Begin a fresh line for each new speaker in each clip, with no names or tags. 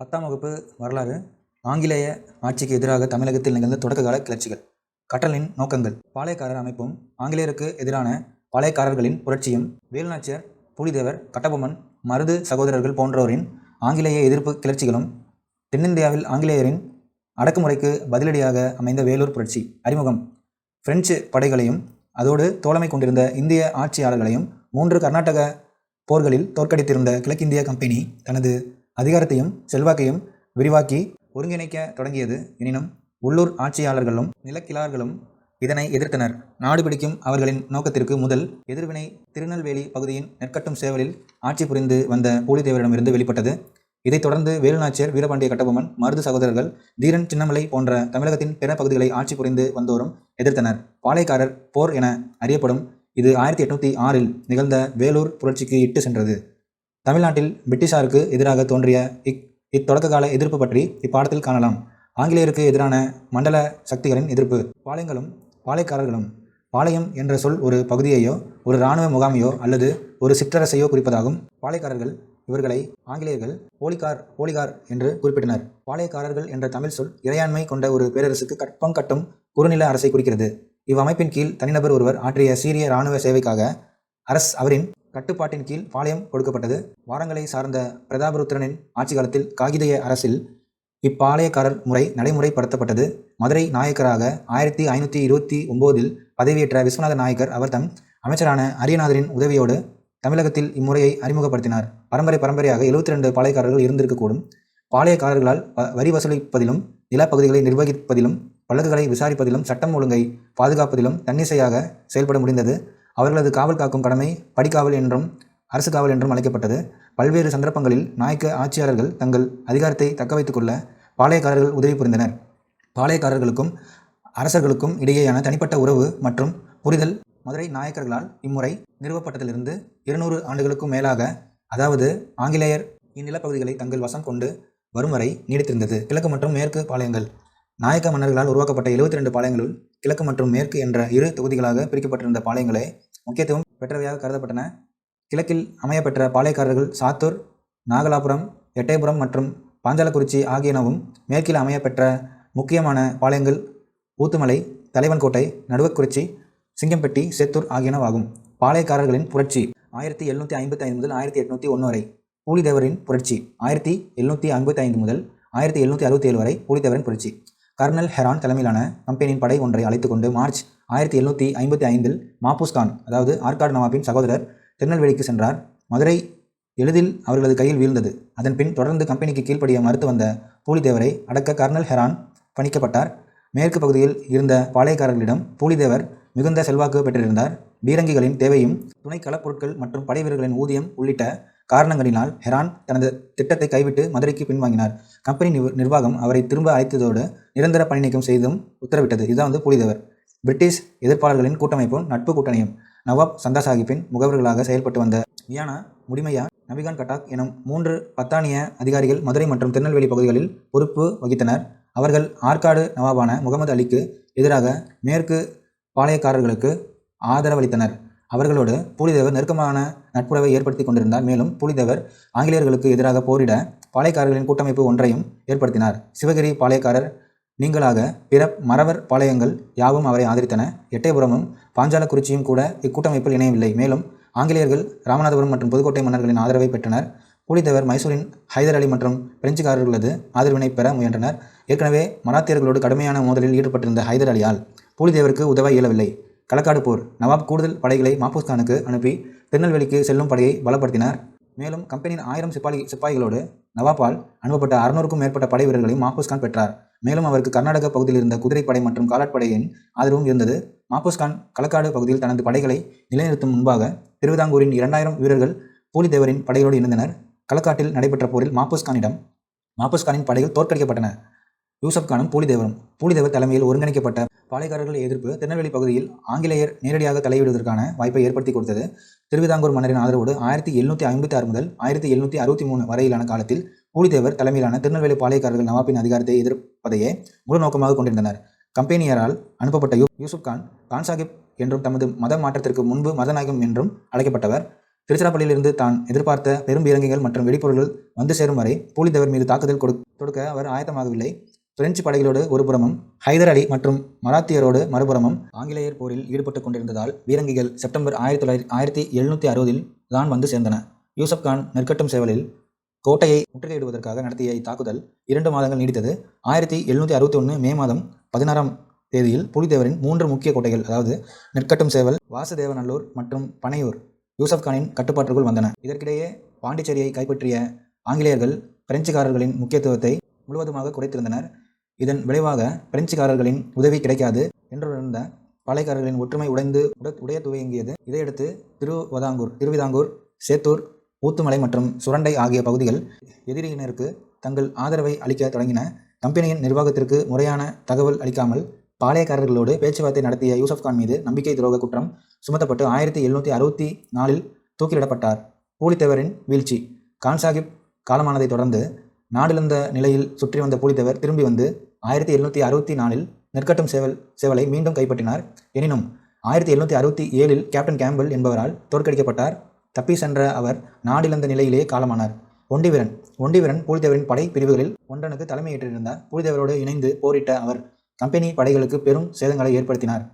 பத்தாம் வகுப்பு வரலாறு ஆங்கிலேய ஆட்சிக்கு எதிராக தமிழகத்தில் நிகழ்ந்த தொடக்ககால கிளர்ச்சிகள். கற்றலின் நோக்கங்கள். பாளையக்காரர் அமைப்பும் ஆங்கிலேயருக்கு எதிரான பாளையக்காரர்களின் புரட்சியும் வேலுநாச்சியர் புலிதேவர் கட்டபொம்மன் மருது சகோதரர்கள் போன்றோரின் ஆங்கிலேய எதிர்ப்பு கிளர்ச்சிகளும் தென்னிந்தியாவில் ஆங்கிலேயரின் அடக்குமுறைக்கு பதிலடியாக அமைந்த வேலூர் புரட்சி. அறிமுகம். பிரெஞ்சு படைகளையும் அதோடு தோழமை கொண்டிருந்த இந்திய ஆட்சியாளர்களையும் மூன்று கர்நாடக போர்களில் தோற்கடித்திருந்த கிழக்கிந்திய கம்பெனி தனது அதிகாரத்தையும் செல்வாக்கையும் விரிவாக்கி ஒருங்கிணைக்க தொடங்கியது. எனினும் உள்ளூர் ஆட்சியாளர்களும் நிலக்கிழார்களும் இதனை எதிர்த்தனர். நாடு பிடிக்கும் அவர்களின் நோக்கத்திற்கு முதல் எதிர்வினை திருநெல்வேலி பகுதியின் நெற்கட்டும் சேவலில் ஆட்சி புரிந்து வந்த பூலிதேவரிடமிருந்து வெளிப்பட்டது. இதைத் தொடர்ந்து வேலுநாச்சியர் வீரபாண்டிய கட்டபொம்மன் மருது சகோதரர்கள் தீரன் சின்னமலை போன்ற தமிழகத்தின் பிற பகுதிகளை ஆட்சி புரிந்து வந்தோரும் எதிர்த்தனர். பாளையக்காரர் போர் என அறியப்படும் இது ஆயிரத்தி எட்நூத்தி ஆறில் நிகழ்ந்த வேலூர் புரட்சிக்கு இட்டு சென்றது. தமிழ்நாட்டில் பிரிட்டிஷாருக்கு எதிராக தோன்றிய இக் இத்தொடக்க கால எதிர்ப்பு பற்றி இப்பாடத்தில் காணலாம். ஆங்கிலேயருக்கு எதிரான மண்டல சக்திகளின் எதிர்ப்பு. பாளையங்களும் பாளையக்காரர்களும் பாளையம் என்ற சொல் ஒரு பகுதியையோ ஒரு இராணுவ முகாமையோ அல்லது ஒரு சிற்றரசையோ குறிப்பதாகும். பாளையக்காரர்கள் இவர்களை ஆங்கிலேயர்கள் போலிகார் போலிகார் என்று குறிப்பிட்டனர். பாளையக்காரர்கள் என்ற தமிழ் சொல் இறையாண்மை கொண்ட ஒரு பேரரசுக்கு கற்பம் கட்டும் குறுநில அரசை குறிக்கிறது. இவ்வமைப்பின் கீழ் தனிநபர் ஒருவர் ஆற்றிய சீரிய இராணுவ சேவைக்காக அரஸ் அவரின் கட்டுப்பாட்டின் கீழ் பாளையம் கொடுக்கப்பட்டது. வாரங்களை சார்ந்த பிரதாபருத்திரனின் ஆட்சி காலத்தில் காகிதய அரசில் இப்பாளையக்காரர் முறை நடைமுறைப்படுத்தப்பட்டது. மதுரை நாயக்கராக ஆயிரத்தி ஐநூற்றி இருபத்தி ஒம்போதில் பதவியேற்ற விஸ்வநாத நாயக்கர் அவர் தம் அமைச்சரான அரியநாதரின் உதவியோடு தமிழகத்தில் இம்முறையை அறிமுகப்படுத்தினார். பரம்பரை பரம்பரையாக எழுபத்தி ரெண்டு பாளையக்காரர்கள் இருந்திருக்கக்கூடும். பாளையக்காரர்களால் வ- வரி வசூலிப்பதிலும் நிலப்பகுதிகளை நிர்வகிப்பதிலும் வழக்குகளை விசாரிப்பதிலும் சட்டம் ஒழுங்கை பாதுகாப்பதிலும் தன்னிசையாக செயல்பட முடிந்தது. அவர்களது காவல் காக்கும் கடமை படிக்காவல் என்றும் அரசு காவல் என்றும் அழைக்கப்பட்டது. பல்வேறு சந்தர்ப்பங்களில் நாயக்க ஆட்சியாளர்கள் தங்கள் அதிகாரத்தை தக்க கொள்ள பாளையக்காரர்கள் உதவி புரிந்தனர். பாளையக்காரர்களுக்கும் அரசர்களுக்கும் இடையேயான தனிப்பட்ட உறவு மற்றும் புரிதல் மதுரை நாயக்கர்களால் இம்முறை நிறுவப்பட்டதிலிருந்து இருநூறு ஆண்டுகளுக்கும் மேலாக அதாவது ஆங்கிலேயர் இந்நிலப்பகுதிகளை தங்கள் வசம் கொண்டு வரும் வரை நீடித்திருந்தது. கிழக்கு மற்றும் மேற்கு பாளையங்கள். நாயக்க மன்னர்களால் உருவாக்கப்பட்ட 72 ரெண்டு பாளையங்களுள் கிழக்கு மற்றும் மேற்கு என்ற இரு தொகுதிகளாக பிரிக்கப்பட்டிருந்த பாளையங்களே முக்கியத்துவம் பெற்றவையாக கருதப்பட்டன. கிழக்கில் அமையப்பெற்ற பாளையக்காரர்கள் சாத்தூர் நாகலாபுரம் எட்டயபுரம் மற்றும் பாஞ்சாலக்குறிச்சி ஆகியனவும் மேற்கில் அமையப்பெற்ற முக்கியமான பாளையங்கள் ஊத்துமலை தலைவன்கோட்டை நடுவக்குறிச்சி சிங்கம்பட்டி சேத்தூர் ஆகியனவாகும். பாளையக்காரர்களின் புரட்சி ஆயிரத்தி எழுநூற்றி ஐம்பத்தி ஐந்து முதல் ஆயிரத்தி எட்நூற்றி ஒன்று வரை பூலிதேவரின் புரட்சி. ஆயிரத்தி எழுநூற்றி ஐம்பத்தி ஐந்து முதல் ஆயிரத்தி எழுநூற்றி அறுபத்தி ஏழு வரை பூலிதேவரின் புரட்சி. கர்னல் ஹெரான் தலைமையிலான கம்பெனியின் படை ஒன்றை அழைத்து கொண்டு மார்ச் ஆயிரத்தி எழுநூற்றி ஐம்பத்தி ஐந்தில் மாபூஸ் கான் அதாவது ஆர்காட் நவாபின் சகோதரர் திருநெல்வேலிக்கு சென்றார். மதுரை எளிதில் அவர்களது கையில் வீழ்ந்தது. அதன்பின் தொடர்ந்து கம்பெனிக்கு கீழ்ப்படிய மறுத்து வந்த பூலிதேவரை அடக்க கர்னல் ஹெரான் பணிக்கப்பட்டார். மேற்கு பகுதியில் இருந்த பாளையக்காரர்களிடம் பூலிதேவர் மிகுந்த செல்வாக்கு பெற்றிருந்தார். பீரங்கிகளின் தேவையும் துணை களப்பொருட்கள் மற்றும் படைவீரர்களின் ஊதியம் உள்ளிட்ட காரணங்களினால் ஹெரான் தனது திட்டத்தை கைவிட்டு மதுரைக்கு பின்வாங்கினார். கம்பெனி நிர்வாகம் அவரை திரும்ப அழைத்ததோடு நிரந்தர பணி நீக்கம் செய்தும் உத்தரவிட்டது. இதுதான் வந்து புரிதவர் பிரிட்டிஷ் எதிர்ப்பாளர்களின் கூட்டமைப்பும் நட்பு கூட்டணியும் நவாப் சந்தா சாஹிப்பின் முகவர்களாக செயல்பட்டு வந்த வியானா முடிமையா நபிகான் கட்டாக் எனும் மூன்று பத்தானிய அதிகாரிகள் மதுரை மற்றும் திருநெல்வேலி பகுதிகளில் பொறுப்பு வகித்தனர். அவர்கள் ஆற்காடு நவாபான முகமது அலிக்கு எதிராக மேற்கு பாளையக்காரர்களுக்கு ஆதரவளித்தனர். அவர்களோடு பூலிதேவர் நெருக்கமான நட்புறவை ஏற்படுத்தி கொண்டிருந்தார். மேலும் பூலிதேவர் ஆங்கிலேயர்களுக்கு எதிராக போரிட பாளையக்காரர்களின் கூட்டமைப்பு ஒன்றையும் ஏற்படுத்தினார். சிவகிரி பாளையக்காரர் நீங்களாக பிற மறவர் பாளையங்கள் யாவும் அவரை ஆதரித்தன. எட்டயபுரமும் பாஞ்சாலக்குறிச்சியும் கூட இக்கூட்டமைப்பில் இணையவில்லை. மேலும் ஆங்கிலேயர்கள் ராமநாதபுரம் மற்றும் புதுக்கோட்டை மன்னர்களின் ஆதரவை பெற்றனர். புலிதேவர் மைசூரின் ஹைதர் அலி மற்றும் பிரெஞ்சுக்காரர்களது ஆதரவினை பெற முயன்றனர். ஏற்கனவே மராத்தியர்களோடு கடுமையான மோதலில் ஈடுபட்டிருந்த ஹைதர் அலியால் பூலிதேவருக்கு உதவ இயலவில்லை. களக்காடு போர். நவாப் கூடுதல் படைகளை மாப்பூஸ் கானுக்கு அனுப்பி திருநெல்வேலிக்கு செல்லும் படையை பலப்படுத்தினார். மேலும் கம்பெனியின் ஆயிரம் சிப்பாளி சிப்பாய்களோடு நவாபால் அனுப்பப்பட்ட அறுநூறுக்கும் மேற்பட்ட படை வீரர்களையும் மாப்பூஸ் கான் பெற்றார். மேலும் அவருக்கு கர்நாடக பகுதியில் இருந்த குதிரைப்படை மற்றும் காலாட்படையின் ஆதரவும் இருந்தது. மாப்பூஸ் கான் களக்காடு பகுதியில் தனது படைகளை நிலைநிறுத்தும் முன்பாக திருவிதாங்கூரின் இரண்டாயிரம் வீரர்கள் பூலிதேவரின் படைகளோடு இருந்தனர். களக்காட்டில் நடைபெற்ற போரில் மாப்பூஸ் கானிடம் மாப்பூஸ் கானின் படைகள் தோற்கடிக்கப்பட்டன. யூசப் கானும் பூலிதேவரும். பூலிதேவர் தலைமையில் ஒருங்கிணைக்கப்பட்ட பாளையக்காரர்கள் எதிர்ப்பு திருநெல்வேலி பகுதியில் ஆங்கிலேயர் நேரடியாக தலையிடுவதற்கான வாய்ப்பை ஏற்படுத்தி கொடுத்தது. திருவிதாங்கூர் மன்னரின் ஆதரவோடு ஆயிரத்தி எழுநூற்றி ஐம்பத்தி ஆறு முதல் ஆயிரத்தி எழுநூற்றி அறுபத்தி மூணு வரையிலான காலத்தில் பூலிதேவர் தலைமையிலான திருநெல்வேலி பாளையக்காரர்கள் நவாபின் அதிகாரத்தை எதிர்ப்பதையே முழு நோக்கமாக கொண்டிருந்தனர். கம்பெனியரால் அனுப்பப்பட்ட யூ யூசுப் கான் கான் சாஹிப் என்றும் தமது மத மாற்றத்திற்கு முன்பு மதநாயகம் என்றும் அழைக்கப்பட்டவர். திருச்சிராப்பள்ளியிலிருந்து தான் எதிர்பார்த்த பெரும் பீரங்கிகள் மற்றும் வெடிப்பொருள்கள் வந்து சேரும் வரை பூலித்தேவர் மீது தாக்குதல் கொடு தொடுக்க அவர் ஆயத்தமாகவில்லை. பிரெஞ்சு படைகளோடு ஒரு புறமும் ஹைதர் அலி மற்றும் மராத்தியரோடு மறுபுறமும் ஆங்கிலேயர் போரில் ஈடுபட்டுக் கொண்டிருந்ததால் பீரங்கிகள் செப்டம்பர் ஆயிரத்தி தொள்ளாயிரத்தி ஆயிரத்தி எழுநூற்றி அறுபதில் தான் வந்து சேர்ந்தன. யூசப் கான் நெற்கட்டும் சேவலில் கோட்டையை முற்றுகையிடுவதற்காக நடத்திய இத்தாக்குதல் இரண்டு மாதங்கள் நீடித்தது. ஆயிரத்தி எழுநூற்றி அறுபத்தி ஒன்று மே மாதம் பதினாறாம் தேதியில் புலித்தேவரின் மூன்று முக்கிய கோட்டைகள் அதாவது நெற்கட்டும் சேவல் வாசுதேவநல்லூர் மற்றும் பனையூர் யூசப் கானின் கட்டுப்பாட்டுக்குள் வந்தன. இதற்கிடையே பாண்டிச்சேரியை கைப்பற்றிய ஆங்கிலேயர்கள் பிரெஞ்சுக்காரர்களின் முக்கியத்துவத்தை முழுவதுமாக குறைத்திருந்தனர். இதன் விளைவாக பிரெஞ்சுக்காரர்களின் உதவி கிடைக்காது என்றுணர்ந்த பாளையக்காரர்களின் ஒற்றுமை உடைந்து உட உடைய துவங்கியது இதையடுத்து திருவதாங்கூர் திருவிதாங்கூர் சேத்தூர் ஊத்துமலை மற்றும் சுரண்டை ஆகிய பகுதிகள் எதிரியினருக்கு தங்கள் ஆதரவை அளிக்க தொடங்கின. கம்பெனியின் நிர்வாகத்திற்கு முறையான தகவல் அளிக்காமல் பாளையக்காரர்களோடு பேச்சுவார்த்தை நடத்திய யூசப் கான் மீது நம்பிக்கை துரோக குற்றம் சுமத்தப்பட்டு ஆயிரத்தி எழுநூற்றி அறுபத்தி நாலில் தூக்கிலிடப்பட்டார். பூலித்தேவரின் வீழ்ச்சி. கான் சாஹிப் காலமானதைத் தொடர்ந்து நாடிழந்த நிலையில் சுற்றி வந்த புலித்தேவர் திரும்பி வந்து ஆயிரத்தி எழுநூற்றி அறுபத்தி நாலில் நெற்கட்டும் சேவல் சேவலை மீண்டும் கைப்பற்றினார். எனினும் ஆயிரத்தி எழுநூற்றி அறுபத்தி ஏழில் கேப்டன் கேம்பல் என்பவரால் தோற்கடிக்கப்பட்டார். தப்பி சென்ற அவர் நாடிழந்த நிலையிலேயே காலமானார். ஒண்டிவீரன் ஒண்டிவீரன் புலித்தேவரின் படை பிரிவுகளில் ஒன்றனுக்கு தலைமையேற்றிருந்தார். புலித்தேவரோடு இணைந்து போரிட்ட அவர் கம்பெனி படைகளுக்கு பெரும் சேதங்களை ஏற்படுத்தினார்.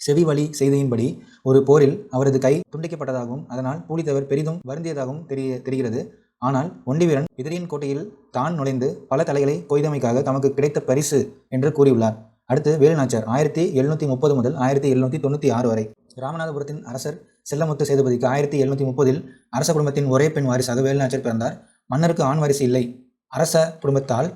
செவி வழி செய்தியின்படி ஒரு போரில் அவரது கை துண்டிக்கப்பட்டதாகவும் அதனால் பூலித்தேவர் பெரிதும் வருந்தியதாகவும் தெரிய தெரிகிறது. ஆனால் ஒண்டிவீரன் எதிரியின் கோட்டையில் தான் நுழைந்து பல தலைகளை கொய்தமைக்காக தமக்கு கிடைத்த பரிசு என்று கூறியுள்ளார். அடுத்து வேலுநாச்சார் ஆயிரத்தி எழுநூற்றி முப்பது முதல் ஆயிரத்தி எழுநூற்றி தொண்ணூற்றி ஆறு வரை. ராமநாதபுரத்தின் அரசர் செல்லமுத்து சேதுபதிக்கு ஆயிரத்தி எழுநூற்றி முப்பதில் அரச குடும்பத்தின் ஒரே பெண் வாரிசாக வேலுநாச்சர் பிறந்தார். மன்னருக்கு ஆண் வாரிசு இல்லை. அரச குடும்பத்தால்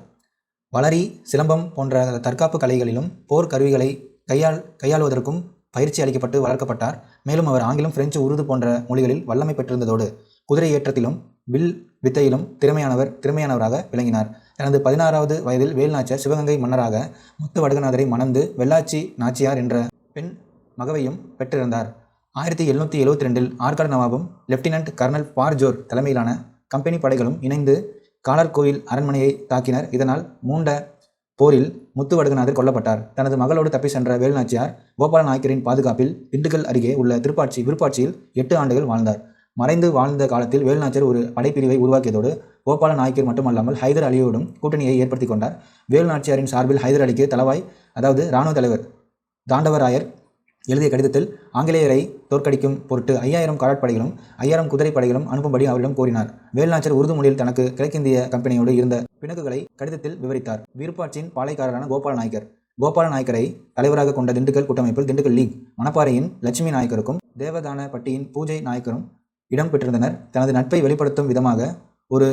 வளரி சிலம்பம் போன்ற தற்காப்பு கலைகளிலும் போர் கருவிகளை கையாள் கையாளுவதற்கும் பயிற்சி அளிக்கப்பட்டு வளர்க்கப்பட்டார். மேலும் அவர் ஆங்கிலம் பிரெஞ்சு உருது போன்ற மொழிகளில் வல்லமை பெற்றிருந்ததோடு குதிரை ஏற்றத்திலும் வில் வித்தையிலும் திறமையானவர் திறமையானவராக விளங்கினார். தனது பதினாறாவது வயதில் வேல்நாச்சியார் சிவகங்கை மன்னராக முத்து வடகநாதரை மணந்து வெள்ளாச்சி நாச்சியார் என்ற பெண் மகவையும் பெற்றிருந்தார். ஆயிரத்தி எழுநூற்றி எழுவத்தி ரெண்டில் ஆற்காடு நவாபும் லெப்டினன்ட் கர்னல் பார்ஜோர் தலைமையிலான கம்பெனி படைகளும் இணைந்து காலர்கோயில் அரண்மனையை தாக்கினர். இதனால் மூண்ட போரில் முத்து வடுகநாதர் கொல்லப்பட்டார். தனது மகளோடு தப்பி சென்ற வேலுநாச்சியார் கோபால நாயக்கரின் பாதுகாப்பில் திண்டுக்கல் அருகே உள்ள திருப்பாட்சி விருப்பாட்சியில் எட்டு ஆண்டுகள் வாழ்ந்தார். மறைந்து வாழ்ந்த காலத்தில் வேலுநாச்சியார் ஒரு படைப்பிரிவை உருவாக்கியதோடு கோபால நாயக்கர் மட்டுமல்லாமல் ஹைதர் அலியோடும் கூட்டணியை ஏற்படுத்தி கொண்டார். வேலுநாச்சியாரின் சார்பில் ஹைதர் அலிக்கு தலைவாய் அதாவது இராணுவ தலைவர் தாண்டவராயர் எழுதிய கடிதத்தில் ஆங்கிலேயரை தோற்கடிக்கும் பொருட்டு ஐயாயிரம் காலாட்படைகளும் ஐயாயிரம் குதிரைப்படைகளும் அனுப்பும்படி அவரிடம் கூறினார் வேல்நாச்சர் உருது மொழியில் தனக்கு கிழக்கிந்திய கம்பெனியோடு இருந்த பிணக்குகளை கடிதத்தில் விவரித்தார். விருப்பாட்சியின் பாளையக்காரரான கோபால நாயக்கர். கோபால நாயக்கரை தலைவராக கொண்ட திண்டுக்கல் கூட்டமைப்பில் திண்டுக்கல் லீக் மணப்பாறையின் லட்சுமி நாயக்கருக்கும் தேவதான பட்டியின் பூஜை நாயக்கரும் இடம் பெற்றிருந்தனர். தனது நட்பை வெளிப்படுத்தும் விதமாக ஒரு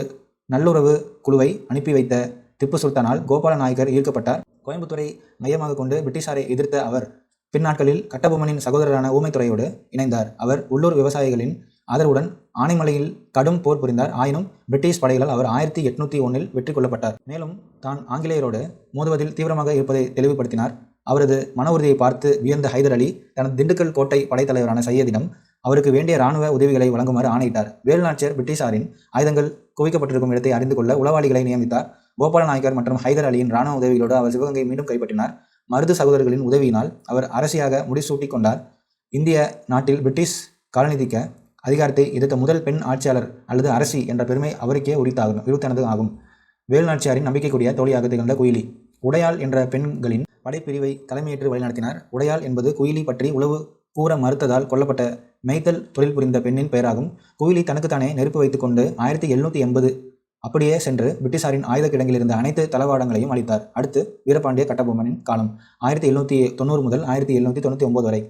நல்லுறவு குழுவை அனுப்பி வைத்த திப்பு சுல்தானால் கோபால நாயக்கர் ஈர்க்கப்பட்டார். கோயம்புத்தூரை மையமாக கொண்டு பிரிட்டிஷாரை எதிர்த்த அவர் பின்னாட்களில் கட்டபொம்மனின் சகோதரரான ஊமைத்துறையோடு இணைந்தார். அவர் உள்ளூர் விவசாயிகளின் ஆதரவுடன் ஆனைமலையில் கடும் போர் புரிந்தார். ஆயினும் பிரிட்டிஷ் படைகளால் அவர் ஆயிரத்தி எட்நூத்தி ஒன்றில் வெற்றி கொள்ளப்பட்டார். மேலும் தான் ஆங்கிலேயரோடு மோதுவதில் தீவிரமாக இருப்பதை தெளிவுபடுத்தினார். அவரது மன உறுதியை பார்த்து வியந்த ஹைதர் அலி தனது திண்டுக்கல் கோட்டை படைத்தலைவரான சையதிடம் அவருக்கு வேண்டிய இராணுவ உதவிகளை வழங்குமாறு ஆணையிட்டார். வேலுநாச்சியர் பிரிட்டிஷாரின் ஆயுதங்கள் குவிக்கப்பட்டிருக்கும் இடத்தை அறிந்து கொள்ள உளவாளிகளை நியமித்தார். கோபால நாயக்கர் மற்றும் ஹைதர் அலியின் இராணுவ உதவிகளோடு அவர் சிவகங்கை மீண்டும் கைப்பற்றினார். மருது சகோதரர்களின் உதவியினால் அவர் அரசியாக முடிசூட்டிக் கொண்டார். இந்திய நாட்டில் பிரிட்டிஷ் காலநிதிக்க அதிகாரத்தை எதிர்த்த முதல் பெண் ஆட்சியாளர் அல்லது அரசி என்ற பெருமை அவருக்கே உரித்தாகும் உரித்தானது ஆகும். வேலுநாச்சியாரின் நம்பிக்கைக்குரிய தோழியாக திகழ்ந்த குயிலி. உடையாள் என்ற பெண்களின் படைப்பிரிவை தலைமையேற்று வழிநடத்தினார். உடையாள் என்பது குயிலி பற்றி உளவு கூற மறுத்ததால் கொல்லப்பட்ட மெய்த்தல் தொழில் புரிந்த பெண்ணின் பெயராகும். குயிலி தனக்குத்தானே நெருப்பு வைத்துக்கொண்டு ஆயிரத்தி எழுநூற்றி எண்பது அப்படியே சென்று பிரிட்டிஷாரின் ஆயுத கிடங்கில் இருந்த அனைத்து தளவாடங்களையும் அளித்தார் அடுத்து வீரபாண்டிய கட்டபொம்மனின் காலம் ஆயிரத்தி எழுநூற்றி தொண்ணூறு முதல் ஆயிரத்தி எழுநூற்றி தொண்ணூற்றி ஒன்பது வரை.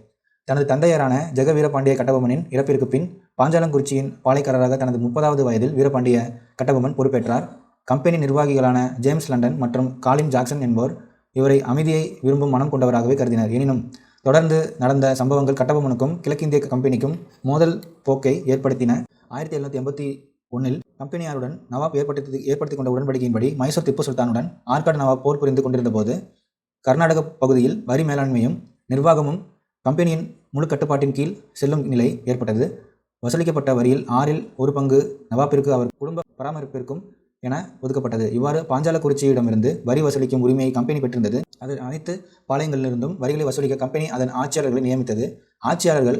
தனது தந்தையரான ஜெக வீரபாண்டிய கட்டபொம்மனின் இறப்பிற்கு பின் பாஞ்சாலங்குறிச்சியின் பாளையக்காரராக தனது முப்பதாவது வயதில் வீரபாண்டிய கட்டபொம்மன் பொறுப்பேற்றார். கம்பெனி நிர்வாகிகளான ஜேம்ஸ் லண்டன் மற்றும் காலின் ஜாக்சன் என்போர் இவரை அமைதியை விரும்பும் மனம் கொண்டவராகவே கருதினர். எனினும் தொடர்ந்து நடந்த சம்பவங்கள் கட்டபொம்மனுக்கும் கிழக்கிந்திய கம்பெனிக்கும் மோதல் போக்கை ஏற்படுத்தின. ஆயிரத்தி எழுநூற்றி எண்பத்தி ஒன்றில் கம்பெனியாருடன் நவாப் ஏற்படுத்தி ஏற்படுத்தி கொண்ட உடன்படிக்கையின்படி மைசூர் திப்பு சுல்தானுடன் ஆற்காடு நவாப் போர் புரிந்து கொண்டிருந்த போது கர்நாடக பகுதியில் வரி மேலாண்மையும் நிர்வாகமும் கம்பெனியின் முழு கட்டுப்பாட்டின் கீழ் செல்லும் நிலை ஏற்பட்டது. வசூலிக்கப்பட்ட வரியில் ஆறில் ஒரு பங்கு நவாப்பிற்கு அவர் குடும்ப பராமரிப்பிற்கும் என ஒதுக்கப்பட்டது. இவ்வாறு பாஞ்சாலக்குறிச்சியிடமிருந்து வரி வசூலிக்கும் உரிமையை கம்பெனி பெற்றிருந்தது. அது அனைத்து பாளையங்களிலிருந்தும் வரிகளை வசூலிக்க கம்பெனி அதன் ஆட்சியாளர்களை நியமித்தது. ஆட்சியாளர்கள்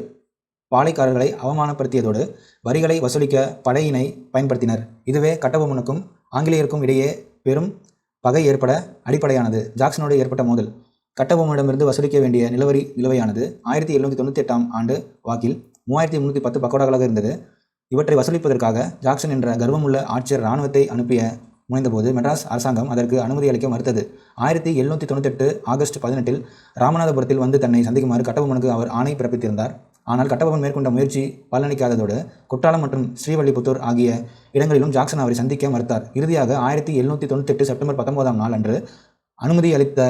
பாளையக்காரர்களை அவமானப்படுத்தியதோடு வரிகளை வசூலிக்க படையினை பயன்படுத்தினர். இதுவே கட்டபொம்மனுக்கும் ஆங்கிலேயருக்கும் இடையே பெரும் பகை ஏற்பட அடிப்படையானது. ஜாக்சனோடு ஏற்பட்ட மோதல். கட்டபொம்மனிடமிருந்து வசூலிக்க வேண்டிய நிலவரி நிலுவையானது ஆயிரத்தி எழுநூற்றி தொண்ணூற்றி எட்டாம் ஆண்டு வாக்கில் மூவாயிரத்தி முந்நூற்றி பத்து பக்கோடாக்களாக இருந்தது. இவற்றை வசூலிப்பதற்காக ஜாக்சன் என்ற கர்வமுள்ள ஆட்சியர் இராணுவத்தை அனுப்பிய முனைந்தபோது மெட்ராஸ் அரசாங்கம் அதற்கு அனுமதி அளிக்க மறுத்தது. ஆயிரத்தி எழுநூற்றி தொண்ணூத்தெட்டு ஆகஸ்ட் பதினெட்டில் ராமநாதபுரத்தில் வந்து தன்னை சந்திக்குமாறு கட்டபொம்மனுக்கு அவர் ஆணை பிறப்பித்திருந்தார். ஆனால் கட்டபொம்மன் மேற்கொண்ட முயற்சி பலனளிக்காததோடு குற்றாலம் மற்றும் ஸ்ரீவல்லிபுத்தூர் ஆகிய இடங்களிலும் ஜாக்சன் அவரை சந்திக்க மறுத்தார். இறுதியாக ஆயிரத்தி எழுநூற்றி தொண்ணூத்தெட்டு செப்டம்பர் பத்தொன்பதாம் நாள் அன்று அனுமதி அளித்த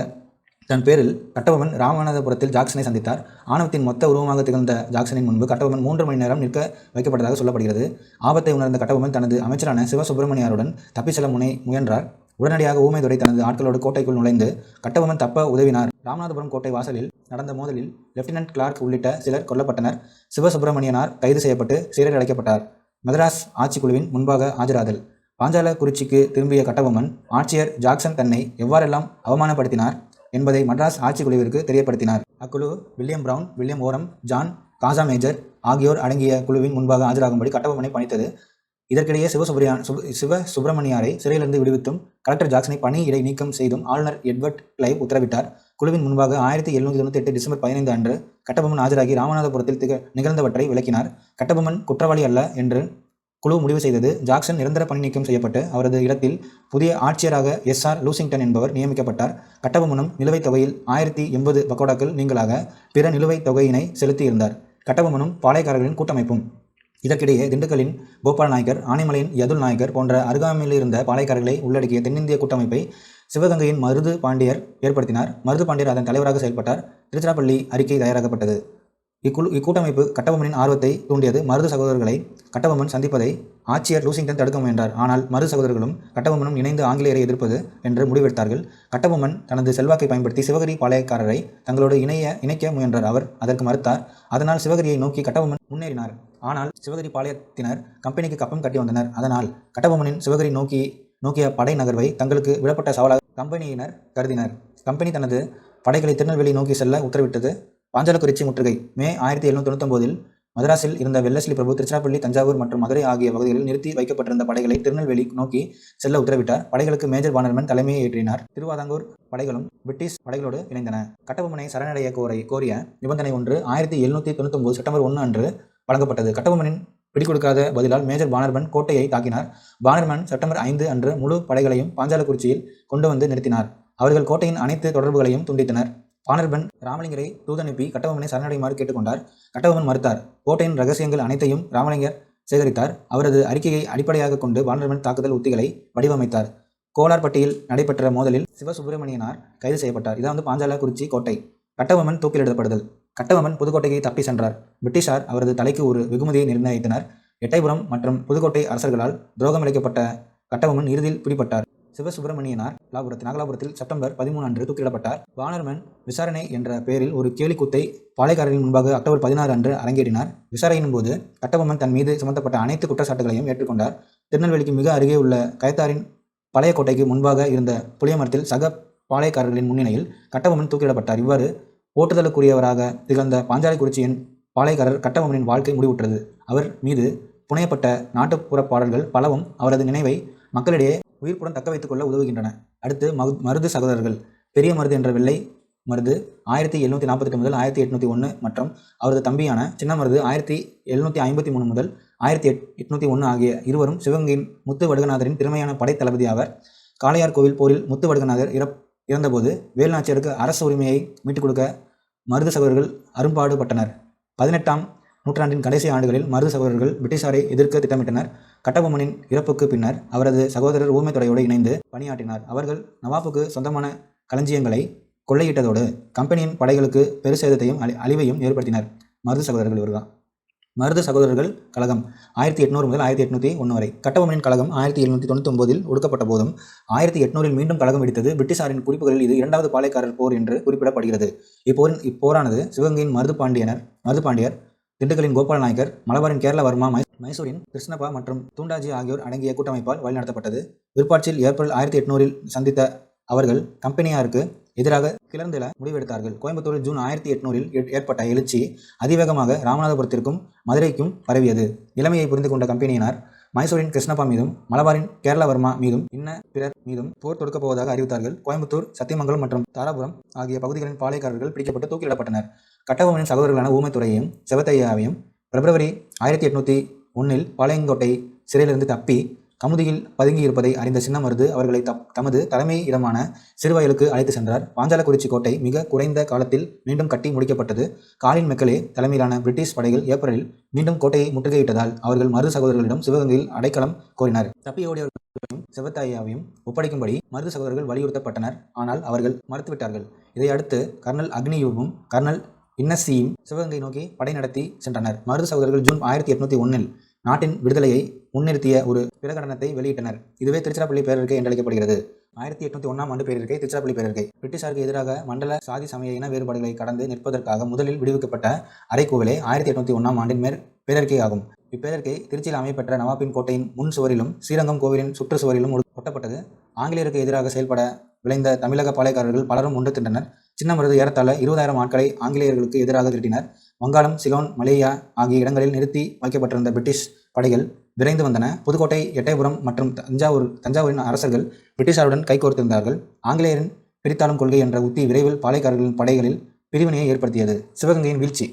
தன் பேரில் கட்டபொம்மன் ராமநாதபுரத்தில் ஜாக்சனை சந்தித்தார். ஆணவத்தின் மொத்த உருவமாக திகழ்ந்த ஜாக்சனின் முன்பு கட்டபொம்மன் மூன்று மணி நேரம் நிற்க வைக்கப்பட்டதாக சொல்லப்படுகிறது. ஆபத்தை உணர்ந்த கட்டபொம்மன் தனது அமைச்சரான சிவசுப்பிரமணியாருடன் தப்பி செல்ல முனை முயன்றார். உடனடியாக ஊமைதுரை தனது ஆட்களோடு கோட்டைக்குள் நுழைந்து கட்டபொம்மன் தப்ப உதவினார். ராமநாதபுரம் கோட்டை வாசலில் நடந்த மோதலில் லெப்டினன்ட் கிளார்க் உள்ளிட்ட சிலர் கொல்லப்பட்டனர். சிவசுப்பிரமணியனார் கைது செய்யப்பட்டு சிறையில் அடைக்கப்பட்டார். மெதராஸ் ஆட்சிக்குழுவின் முன்பாக ஆஜராதல். பாஞ்சால குறிச்சிக்கு திரும்பிய கட்டபொம்மன் ஆட்சியர் ஜாக்சன் தன்னை எவ்வாறெல்லாம் அவமானப்படுத்தினார்? என்பதை மட்ராஸ் ஆட்சிக்குழுவிற்கு தெரியப்படுத்தினார். அக்குழு William Brown William Orme John Casamaijor ஆகியோர் அடங்கிய குழுவின் முன்பாக ஆஜராகும்படி கட்டபொம்மனை பணித்தது. இதற்கிடையே சிவசுப்ரியான் சுப் சிவ சுப்பிரமணியாரை சிறையிலிருந்து விடுவித்தும் கலெக்டர் ஜாக்சனை பணி இடை நீக்கம் செய்தும் ஆளுநர் எட்வர்ட் கிளைவ் உத்தரவிட்டார். குழுவின் முன்பாக ஆயிரத்தி எழுநூற்றி தொண்ணூற்றி எட்டு டிசம்பர் பதினைந்து அன்று கட்டபொம்மன் ஆஜராகி ராமநாதபுரத்தில் திக நிகழ்ந்தவற்றை விளக்கினார். கட்டபொம்மன் குற்றவாளி அல்ல என்று குழு முடிவு செய்தது. ஜாக்சன் நிரந்தர பணி நீக்கம் செய்யப்பட்டு அவரது இடத்தில் புதிய ஆட்சியராக எஸ் ஆர் லூசிங்டன் என்பவர் நியமிக்கப்பட்டார். கட்டபொம்மனும் நிலுவைத் தொகையில் ஆயிரத்தி எண்பது பக்கோடாக்கள் நீங்களாக பிற நிலுவைத் தொகையினை செலுத்தியிருந்தார். கட்டபொம்மனும் பாளையக்காரர்களின் கூட்டமைப்பும். இதற்கிடையே திண்டுக்கலின் கோபால் நாயக்கர் ஆனைமலையின் யதுல் நாயக்கர் போன்ற அருகாமையில் இருந்த பாளையக்காரர்களை உள்ளடக்கிய தென்னிந்திய கூட்டமைப்பை சிவகங்கையின் மருது பாண்டியர் ஏற்படுத்தினார். மருது பாண்டியர் அதன் தலைவராக செயல்பட்டார். திருச்சிராப்பள்ளி அறிக்கை தயாராகப்பட்டது இக்குழு இக்கூட்டமைப்பு கட்டபொம்மனின் ஆர்வத்தை தூண்டியது மருது சகோதரர்களை கட்டபொம்மன் சந்திப்பதை ஆட்சியர் லூசிங்டன் தடுக்க முயன்றார். ஆனால் மருது சகோதரர்களும் கட்டபொம்மனும் இணைந்து ஆங்கிலேயரை எதிர்ப்பது என்று முடிவெடுத்தார்கள். கட்டபொம்மன் தனது செல்வாக்கை பயன்படுத்தி சிவகிரி பாளையக்காரரை தங்களோடு இணைய இணைக்க முயன்றார். அவர் அதற்கு மறுத்தார். அதனால் சிவகிரியை நோக்கி கட்டபொம்மன் முன்னேறினார். ஆனால் சிவகிரி பாளையத்தினர் கம்பெனிக்கு கப்பம் கட்டி வந்தனர். அதனால் கட்டபொம்மனின் சிவகிரி நோக்கி நோக்கிய படை நகர்வை தங்களுக்கு விடப்பட்ட சவாலாக கம்பெனியினர் கருதினர். கம்பெனி தனது படைகளை திருநெல்வேலி நோக்கி செல்ல உத்தரவிட்டது. பாஞ்சாலக்குறிச்சி முற்றுகை. மே ஆயிரத்தி எழுநூற்றி தொண்ணூத்தொம்போதில் மதராஸில் இருந்த வெள்ளஸ்லி பிரபு திருச்சிராப்பள்ளி தஞ்சாவூர் மற்றும் மதுரை ஆகிய பகுதிகளில் நிறுத்தி வைக்கப்பட்டிருந்த படைகளை திருநெல்வேலி நோக்கி செல்ல உத்தரவிட்டார். படைகளுக்கு மேஜர் பானர்மன் தலைமையை ஏற்றினார். திருவாதாங்கூர் படைகளும் பிரிட்டிஷ் படைகளோடு இணைந்தன. கட்டபொம்மனை சரணடைய கோரை கோரிய நிபந்தனை ஒன்று ஆயிரத்தி எழுநூற்றி தொண்ணூத்தொம்பது செப்டம்பர் ஒன்று அன்று வழங்கப்பட்டது. கட்டபொம்மனின் பிடிக்கொடுக்காத பதிலால் மேஜர் பானர்மன் கோட்டையை தாக்கினார். பானர்மன் செப்டம்பர் ஐந்து அன்று முழு படைகளையும் பாஞ்சாலக்குறிச்சியில் கொண்டு வந்து நிறுத்தினார். அவர்கள் கோட்டையின் அனைத்து தொடர்புகளையும் துண்டித்தனர். பானர்பன் ராமலிங்கரை தூதனுப்பி கட்டபொம்மனை சரணடையுமாறு கேட்டுக்கொண்டார். கட்டபொம்மன் மறுத்தார். கோட்டையின் ரகசியங்கள் அனைத்தையும் ராமலிங்கர் சேகரித்தார். அவரது அறிக்கையை அடிப்படையாக கொண்டு பானர்பன் தாக்குதல் உத்திகளை வடிவமைத்தார். கோலார்பட்டியில் நடைபெற்ற மோதலில் சிவசுப்பிரமணியனார் கைது செய்யப்பட்டார். இதான் வந்து பாஞ்சாலக்குறிச்சி கோட்டை. கட்டபொம்மன் தூக்கிலிடப்படுதல். கட்டபொம்மன் புதுக்கோட்டையை தப்பி சென்றார். பிரிட்டிஷார் அவரது தலைக்கு ஒரு வெகுமதியை நிர்ணயித்தனர். எட்டயபுரம் மற்றும் புதுக்கோட்டை அரசர்களால் துரோகம் இழைக்கப்பட்ட கட்டபொம்மன் இறுதியில் பிடிபட்டார். சிவசுப்பிரமணியனார் லாபுரத்தில் நாகலாபுரத்தில் செப்டம்பர் பதிமூணு அன்று தூக்கிலிடப்பட்டார். வானர்மன் விசாரணை என்ற பெயரில் ஒரு கேலிக்கூத்தை பாளையக்காரரின் முன்பாக அக்டோபர் பதினாறு அன்று அரங்கேறினார். விசாரணையின் போது கட்டபொம்மன் தன் மீது சுமத்தப்பட்ட அனைத்து குற்றச்சாட்டுகளையும் ஏற்றுக்கொண்டார். திருநெல்வேலிக்கு மிக அருகே உள்ள கயத்தாரின் பழைய கோட்டைக்கு முன்பாக இருந்த புளியமரத்தில் சக பாளையக்காரர்களின் முன்னிலையில் கட்டபொம்மன் தூக்கிலிடப்பட்டார். இவ்வாறு ஓட்டுதலுக்குரியவராக திகழ்ந்த பாஞ்சாலைக்குறிச்சியின் பாளையக்காரர் கட்டபொம்மனின் வாழ்க்கை முடிவுற்றது. அவர் மீது புனையப்பட்ட நாட்டுப்புற பாடல்கள் பலவும் அவரது நினைவை மக்களிடையே உயிர்ப்புடன் தக்க வைத்துக் கொள்ள உதவுகின்றன. அடுத்து மருது சகோதரர்கள். பெரிய மருது என்ற வெள்ளை மருது ஆயிரத்தி எழுநூற்றி நாற்பத்தெட்டு முதல் ஆயிரத்தி எட்நூற்றி ஒன்று மற்றும் அவரது தம்பியான சின்ன மருது ஆயிரத்தி எழுநூற்றி ஐம்பத்தி மூணு முதல் ஆயிரத்தி எட் எட்நூற்றி ஒன்று ஆகிய இருவரும் சிவகங்கையின் முத்து வடுகநாதரின் திறமையான படை தளபதி ஆவர். காளையார் கோவில் போரில் முத்து வடுகநாதர் இறப் இறந்தபோது வேலுநாச்சியாருக்கு அரசு உரிமையை மீட்டுக் கொடுக்க மருது சகோதரர்கள் அரும்பாடுபட்டனர். பதினெட்டாம் நூற்றாண்டின் கடைசி ஆண்டுகளில் மருது சகோதரர்கள் பிரிட்டிஷாரை எதிர்க்க திட்டமிட்டனர். கட்டபொம்மனின் இறப்புக்கு பின்னர் அவரது சகோதரர் ஊமைத்துறையோடு இணைந்து பணியாற்றினார். அவர்கள் நவாப்புக்கு சொந்தமான களஞ்சியங்களை கொள்ளையிட்டதோடு கம்பெனியின் படைகளுக்கு பெருசேதத்தையும் அழி அழிவையும் ஏற்படுத்தினர். மருது சகோதரர்கள் இவர்தான். மருது சகோதரர்கள் கழகம் ஆயிரத்தி எட்நூறு முதல் ஆயிரத்தி எட்நூற்றி ஒன்று வரை. கட்டபொம்மனின் கழகம் ஆயிரத்தி எழுநூற்றி தொண்ணூத்தொம்போதில் ஒடுக்கப்பட்ட போதும் ஆயிரத்தி எட்நூறில் மீண்டும் கழகம் வெடித்தது பிரிட்டிஷாரின் குறிப்புகளில் இது இரண்டாவது பாளையக்காரர் போர் என்று குறிப்பிடப்படுகிறது. இப்போரின் இப்போரானது சிவகங்கையின் மருது பாண்டியனர் மருது பாண்டியர் திண்டுக்கலின் கோபால நாயக்கர் மலபாரின் கேரளவர்மா மைசூரின் கிருஷ்ணப்பா மற்றும் தூண்டாஜி ஆகியோர் அடங்கிய கூட்டமைப்பால் வழிநடத்தப்பட்டது. விற்பாட்சியில் ஏப்ரல் ஆயிரத்தி எட்நூறில் சந்தித்த அவர்கள் கம்பெனியாருக்கு எதிராக கிளர்ந்தெழ முடிவெடுத்தார்கள். கோயம்புத்தூரில் ஜூன் ஆயிரத்தி எட்நூறில் ஏற்பட்ட எழுச்சி அதிவேகமாக ராமநாதபுரத்திற்கும் மதுரைக்கும் பரவியது. நிலைமையை புரிந்து கொண்ட கம்பெனியினர் மைசூரின் கிருஷ்ணப்பா மீதும் மலபாரின் கேரளவர்மா மீதும் இன்ன பிறர் மீதும் போர் தொடுக்கப் போவதாக அறிவித்தார்கள். கோயம்புத்தூர் சத்தியமங்கலம் மற்றும் தாராபுரம் ஆகிய பகுதிகளின் பாளையக்காரர்கள் பிடிக்கப்பட்டு தூக்கிலிடப்பட்டனர் கட்டபொம்மனின் சகோதரர்களான ஊமைத்துறையையும் செவத்தையாவையும் பிப்ரவரி ஆயிரத்தி எட்நூற்றி ஒன்றில் பாளையங்கோட்டை சிறையிலிருந்து தப்பி கமுதியில் பதுங்கி இருப்பதை அறிந்த சின்னமருது அவர்களை தமது தலைமை இடமான சிறுவயலுக்கு அழைத்து சென்றார். பாஞ்சாலக்குறிச்சி கோட்டை மிக குறைந்த காலத்தில் மீண்டும் கட்டி முடிக்கப்பட்டது. காலின் மெக்கலே தலைமையிலான பிரிட்டிஷ் படைகள் ஏப்ரலில் மீண்டும் கோட்டையை முற்றுகையிட்டதால் அவர்கள் மருது சகோதரர்களிடம் சிவகங்கையில் அடைக்கலம் கோரினர். தப்பியோடியவர்களையும் சிவத்தாயாவையும் ஒப்படைக்கும்படி மருது சகோதரர்கள் வலியுறுத்தப்பட்டனர். ஆனால் அவர்கள் மறுத்துவிட்டார்கள். இதையடுத்து கர்னல் அக்னியூபும் கர்னல் இன்னசியும் சிவகங்கை நோக்கி படை நடத்தி சென்றனர். மருது சகோதரர்கள் ஜூன் ஆயிரத்தி எட்நூத்தி ஒன்னில் நாட்டின் விடுதலையை முன்னிறுத்திய ஒரு பிரகடனத்தை வெளியிட்டனர். இதுவே திருச்சிராப்பள்ளி பேரறிக்கை என்றழைக்கப்படுகிறது. ஆயிரத்தி எட்நூத்தி ஒன்றாம் ஆண்டு பேரறிக்கை திருச்சிராப்பள்ளி பேரறிக்கை. பிரிட்டிஷாருக்கு எதிராக மண்டல சாதி சமய இன வேறுபாடுகளை கடந்து நிற்பதற்காக முதலில் விடுவிக்கப்பட்ட அரைக்கோவிலே ஆயிரத்தி எட்நூத்தி ஒன்றாம் ஆண்டின் மேற் பேரறிக்கை ஆகும் இப்பேரறிக்கை திருச்சியில் அமையப்பெற்ற நவாபின் கோட்டையின் முன் சுவரிலும் ஸ்ரீரங்கம் கோவிலின் சுற்று சுவரிலும் ஒட்டப்பட்டது ஆங்கிலேயருக்கு எதிராக செயல்பட விளைந்த தமிழக பாளையக்காரர்கள் பலரும் ஒன்று தின்றனர் சின்னமருது ஏறத்தாழ இருபதாயிரம் ஆட்களை ஆங்கிலேயர்களுக்கு எதிராக திரட்டினர். வங்காளம் சிலோன் மலேயா ஆகிய இடங்களில் நிறுத்தி வைக்கப்பட்டிருந்த பிரிட்டிஷ் படைகள் விரைந்து வந்தன. புதுக்கோட்டை எட்டயபுரம் மற்றும் தஞ்சாவூர் தஞ்சாவூரின் அரசர்கள் பிரிட்டிஷாருடன் கைகோர்த்திருந்தார்கள் ஆங்கிலேயரின் பிரித்தாளும் கொள்கை என்ற உத்தி விரைவில் பாளையக்காரர்களின் படைகளில் பிரிவினையை ஏற்படுத்தியது. சிவகங்கையின் வீழ்ச்சி.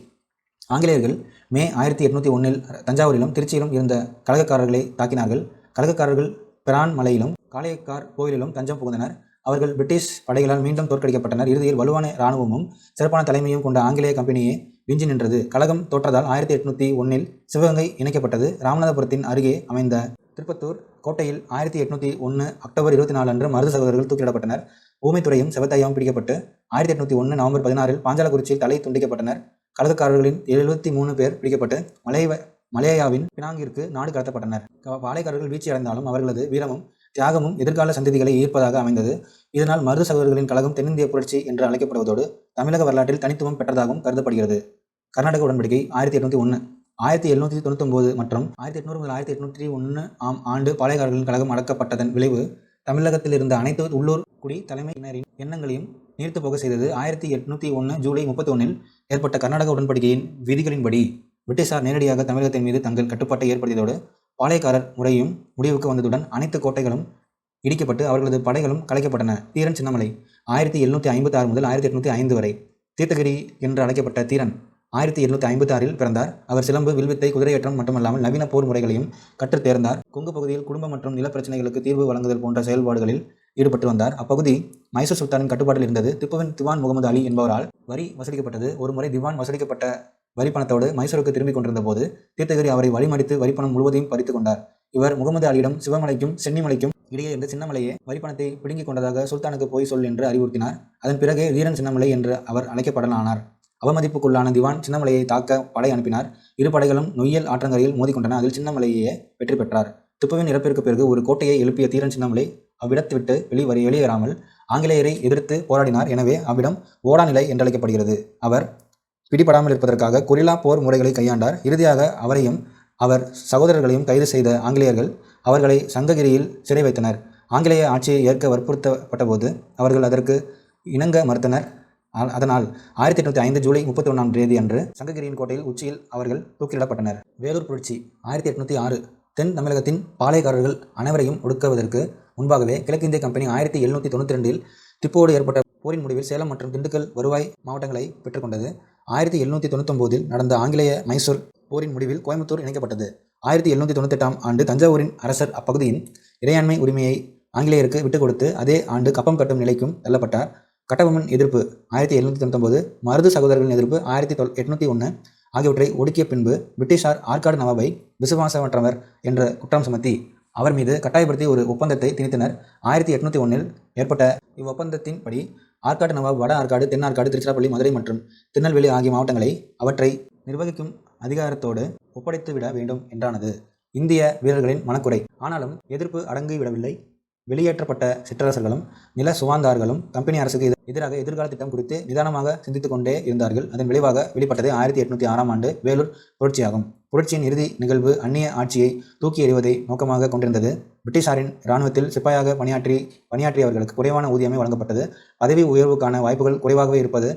ஆங்கிலேயர்கள் மே ஆயிரத்தி எட்நூற்றி ஒன்றில் தஞ்சாவூரிலும் திருச்சியிலும் இருந்த கழகக்காரர்களை தாக்கினார்கள். கழகக்காரர்கள் பிரான் மலையிலும் காளையக்கார் கோயிலிலும் தஞ்சம் புகுந்தனர். அவர்கள் பிரிட்டிஷ் படைகளால் மீண்டும் தோற்கடிக்கப்பட்டனர். இறுதியில் வலுவான இராணுவமும் சிறப்பான தலைமையும் கொண்ட ஆங்கிலேய கம்பெனியை விஞ்சி நின்றது. கழகம் தோற்றதால் ஆயிரத்தி எட்நூற்றி ஒன்றில் சிவகங்கை இணைக்கப்பட்டது. ராமநாதபுரத்தின் அருகே அமைந்த திருப்பத்தூர் கோட்டையில் ஆயிரத்தி எட்நூற்றி ஒன்று அக்டோபர் இருபத்தி நாலு அன்று மருது சகோதரர்கள் தூக்கிலிடப்பட்டனர் ஊமைத்துறையும் சிவத்தையாவும் பிடிக்கப்பட்டு ஆயிரத்தி எட்நூற்றி ஒன்று நவம்பர் பதினாறில் பாஞ்சாலக்குறிச்சியில் தலை துண்டிக்கப்பட்டனர். கழகக்காரர்களின் எழுபத்தி மூணு பேர் பிடிக்கப்பட்டு மலைய மலேயாவின் பினாங்கிற்கு நாடு கடத்தப்பட்டனர். பாளையக்காரர்கள் வீழ்ச்சி அடைந்தாலும் அவர்களது வீரமும் தியாகமும் எதிர்கால சந்ததிகளை ஈர்ப்பதாக அமைந்தது. இதனால் மருது சகோதரர்களின் கழகம் தென்னிந்திய புரட்சி என்று அழைக்கப்படுவதோடு தமிழக வரலாற்றில் தனித்துவம் பெற்றதாகவும் கருதப்படுகிறது. கர்நாடக உடன்படிக்கை ஆயிரத்தி எட்நூத்தி ஒன்று ஆயிரத்தி எழுநூற்றி தொண்ணூத்தொம்பது மற்றும் ஆயிரத்தி எட்நூறு முதல் ஆயிரத்தி எட்நூற்றி ஒன்று ஆம் ஆண்டு பாளையக்காரர்களின் கழகம் அடக்கப்பட்டதன் விளைவு தமிழகத்தில் இருந்த அனைத்து உள்ளூர் குடி தலைமையினரின் எண்ணங்களையும் நீர்த்து போக செய்தது ஆயிரத்தி எட்நூற்றி ஒன்று ஜூலை முப்பத்தி ஒன்றில் ஏற்பட்ட கர்நாடக உடன்படிக்கையின் விதிகளின்படி பிரிட்டிஷார் நேரடியாக தமிழகத்தின் மீது தங்கள் கட்டுப்பாட்டை ஏற்படுத்தியதோடு பாளையக்காரர் முறையும் முடிவுக்கு வந்ததுடன் அனைத்து கோட்டைகளும் இடிக்கப்பட்டு அவர்களது படைகளும் கலைக்கப்பட்டன. தீரன் சின்னமலை ஆயிரத்தி எழுநூற்றி ஐம்பத்தி ஆறு முதல் ஆயிரத்தி எட்நூற்றி ஐந்து வரை தீர்த்தகிரி என்று அழைக்கப்பட்ட தீரன். ஆயிரத்தி எழுநூத்தி ஐம்பத்தி ஆறில் பிறந்தார். அவர் சிலம்பு வில்வித்தை குதிரையேற்றம் மட்டுமல்லாமல் நவீன போர் முறைகளையும் கற்றுத் தேர்ந்தார். கொங்கு பகுதியில் குடும்ப மற்றும் நிலப்பிரச்சனைகளுக்கு தீர்வு வழங்குதல் போன்ற செயல்பாடுகளில் ஈடுபட்டு வந்தார். அப்பகுதி மைசூர் சுல்தானின் கட்டுப்பாட்டில் இருந்தது. திப்புவின் திவான் முகமது அலி என்பவரால் வரி வசூலிக்கப்பட்டது. ஒருமுறை திவான் வசூலிக்கப்பட்ட வரி பணத்தோடு மைசூருக்கு திரும்பிக் கொண்டிருந்த போது தீர்த்தகிரி அவரை வழிமடித்து வரிப்பணம் முழுவதையும் பறித்து கொண்டார். இவர் முகமது அலியிடம் சிவமலைக்கும் சென்னிமலைக்கும் இடையே இருந்த சின்னமலையே வரிப்பணத்தை பிடுங்கிக் கொண்டதாக சுல்தானுக்கு போய் சொல் என்று அறிவுறுத்தினார். அதன் பிறகு வீரன் சின்னமலை என்று அவர் அழைக்கப்படலானார். அவமதிப்புக்குள்ளான திவான் சின்னமலையை தாக்க படை அனுப்பினார். இரு படைகளும் நொய்யல் ஆற்றங்கரையில் மோதிக்கொண்டன. அதில் சின்னமலையே வெற்றி பெற்றார். திப்புவின் இறப்பிற்கு பிறகு ஒரு கோட்டையை எழுப்பிய தீரன் சின்னமலை அவ்விடத்தை விட்டு வெளிவரை வெளியேறாமல் ஆங்கிலேயரை எதிர்த்து போராடினார். எனவே அவ்விடம் ஓடாநிலை என்றழைக்கப்படுகிறது. அவர் பிடிபடாமல் இருப்பதற்காக கொரில்லா போர் முறைகளை கையாண்டார். இறுதியாக அவரையும் அவர் சகோதரர்களையும் கைது செய்த ஆங்கிலேயர்கள் அவர்களை சங்ககிரியில் சிறை வைத்தனர் ஆங்கிலேய ஆட்சியை ஏற்க வற்புறுத்தப்பட்டபோது அவர்கள் அதற்கு இணங்க மறுத்தனர். அதனால் ஆயிரத்தி எட்நூத்தி ஐந்து ஜூலை முப்பத்தி ஒன்றாம் தேதி அன்று சங்ககிரியின் கோட்டையில் உச்சியில் அவர்கள் தூக்கிலிடப்பட்டனர். வேலூர் புரட்சி ஆயிரத்தி எட்நூத்தி ஆறு தென் தமிழகத்தின் பாளையக்காரர்கள் அனைவரையும் ஒடுக்குவதற்கு முன்பாகவே கிழக்கிந்திய கம்பெனி ஆயிரத்தி எழுநூற்றி தொண்ணூற்றி ரெண்டில் திப்போடு ஏற்பட்ட போரின் முடிவில் சேலம் மற்றும் திண்டுக்கல் வருவாய் மாவட்டங்களை பெற்றுக்கொண்டது ஆயிரத்தி எழுநூற்றி தொண்ணூத்தொம்போதில் நடந்த ஆங்கிலேய மைசூர் போரின் முடிவில் கோயம்புத்தூர் இணைக்கப்பட்டது. ஆயிரத்தி எழுநூற்றி தொண்ணூத்தெட்டாம் ஆண்டு தஞ்சாவூரின் அரசர் அப்பகுதியின் இறையாண்மை உரிமையை ஆங்கிலேயருக்கு விட்டுக் கொடுத்து அதே ஆண்டு கப்பம் கட்டும் நிலைக்கும் தள்ளப்பட்டார். கட்டபொம்மன் எதிர்ப்பு ஆயிரத்தி எழுநூற்றி தொண்ணூத்தொம்பது மருது சகோதரர்களின் எதிர்ப்பு ஆயிரத்தி தொள் எட்நூற்றி ஒன்று ஆகியவற்றை ஒடுக்கிய பின்பு பிரிட்டிஷார் ஆற்காடு நவாபை விசுவாசமற்றவர் என்ற குற்றம் சுமத்தி அவர் மீது கட்டாயப்படுத்தி ஒரு ஒப்பந்தத்தை திணித்தனர். ஆயிரத்தி எட்நூற்றி ஒன்றில் ஏற்பட்ட இவ்வொப்பந்தத்தின்படி ஆற்காடு நவாப் வட ஆற்காடு தென் ஆற்காடு திருச்சிராப்பள்ளி மதுரை மற்றும் திருநெல்வேலி ஆகிய மாவட்டங்களை அவற்றை நிர்வகிக்கும் அதிகாரத்தோடு ஒப்படைத்துவிட வேண்டும் என்றானது. இந்திய வீரர்களின் மனக்குறை. ஆனாலும் எதிர்ப்பு அடங்கிவிடவில்லை. வெளியேற்றப்பட்ட சிற்றரசர்களும் நில சுவாந்தார்களும் கம்பெனி அரசுக்கு எதிராக எதிர்கால திட்டம் குறித்து நிதானமாக சிந்தித்துக் கொண்டே இருந்தார்கள். அதன் விளைவாக வெளிப்பட்டது ஆயிரத்தி எட்நூத்தி ஆறாம் ஆண்டு வேலூர் புரட்சியாகும். புரட்சியின் இறுதி நிகழ்வு அந்நிய ஆட்சியை தூக்கி எறிவதை நோக்கமாக கொண்டிருந்தது. பிரிட்டிஷாரின் இராணுவத்தில் சிப்பாயாக பணியாற்றி பணியாற்றியவர்களுக்கு குறைவான ஊதியமே வழங்கப்பட்டது. பதவி உயர்வுக்கான வாய்ப்புகள் குறைவாகவே இருப்பது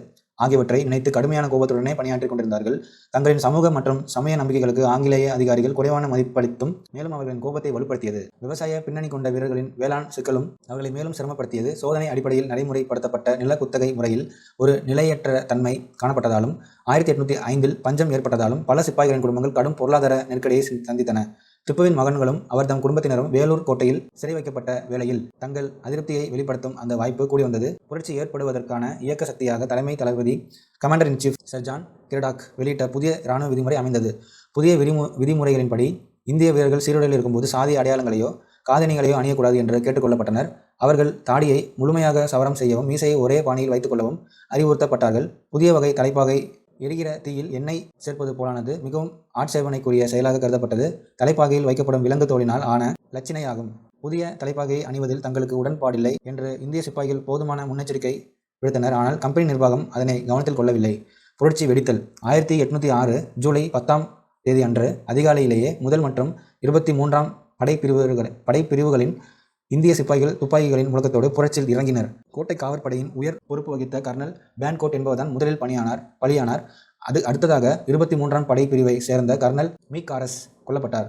ஆகியவற்றை நினைத்து கடுமையான கோபத்துடனே பணியாற்றிக் கொண்டிருந்தார்கள். தங்களின் சமூக மற்றும் சமய நம்பிக்கைகளுக்கு ஆங்கிலேய அதிகாரிகள் குறைவான மதிப்பளித்தும் மேலும் அவர்களின் கோபத்தை வலுப்படுத்தியது. விவசாய பின்னணி கொண்ட வீரர்களின் வேளாண் சிக்கலும் அவர்களை மேலும் சிரமப்படுத்தியது. சோதனை அடிப்படையில் நடைமுறைப்படுத்தப்பட்ட நில குத்தகை முறையில் ஒரு நிலையற்ற தன்மை காணப்பட்டதாலும் ஆயிரத்தி எட்நூத்தி ஐந்தில் பஞ்சம் ஏற்பட்டதாலும் பல சிப்பாய்களின் குடும்பங்கள் கடும் பொருளாதார நெருக்கடியை சந்தித்தன. திப்புவின் மகன்களும் அவர் தம் குடும்பத்தினரும் வேலூர் கோட்டையில் சிறை வைக்கப்பட்ட வேளையில் தங்கள் அதிருப்தியை வெளிப்படுத்தும் அந்த வாய்ப்பு கூடி வந்தது. புரட்சி ஏற்படுவதற்கான இயக்க சக்தியாக தலைமை தளபதி commander in chief sir John Cradock வெளியிட்ட புதிய இராணுவ விதிமுறை அமைந்தது. புதிய விதிமு விதிமுறைகளின்படி இந்திய வீரர்கள் சீருடையில் இருக்கும்போது சாதி அடையாளங்களையோ காதணிகளையோ அணியக்கூடாது என்று கேட்டுக்கொள்ளப்பட்டனர். அவர்கள் தாடியை முழுமையாக சவரம் செய்யவும் மீசையை ஒரே பாணியில் வைத்துக் கொள்ளவும் அறிவுறுத்தப்பட்டார்கள். புதிய வகை தலைப்பாகை எரிகிற தீயில் எண்ணெய் சேர்ப்பது போலானது மிகவும் ஆட்சேபனைக்குரிய செயலாக கருதப்பட்டது. தலைப்பாகையில் வைக்கப்படும் விலங்கு தோலினால் ஆன லட்சினையாகும் புதிய தலைப்பாகையை அணிவதில் தங்களுக்கு உடன்பாடில்லை என்று இந்திய சிப்பாய்கள் போதுமான முன்னெச்சரிக்கை விடுத்தனர். ஆனால் கம்பெனி நிர்வாகம் அதனை கவனத்தில் கொள்ளவில்லை. புரட்சி வெடித்தல் ஆயிரத்தி எட்நூத்தி ஆறு ஜூலை பத்தாம் தேதி அன்று அதிகாலையிலேயே முதல் மற்றும் இருபத்தி மூன்றாம் படைப்பிரிவுகள் படைப்பிரிவுகளின் இந்திய சிப்பாய்கள் துப்பாக்கிகளின் முழக்கத்தோடு புரட்சியில் இறங்கினர். கோட்டை காவற்படையின் உயர் பொறுப்பு வகித்த கர்னல் பேன்கோட் என்பவர்தான் முதலில் பணியானார் பலியானார். அது அடுத்ததாக இருபத்தி மூன்றாம் படைப்பிரிவை சேர்ந்த கர்னல் மீகாரஸ் கொல்லப்பட்டார்.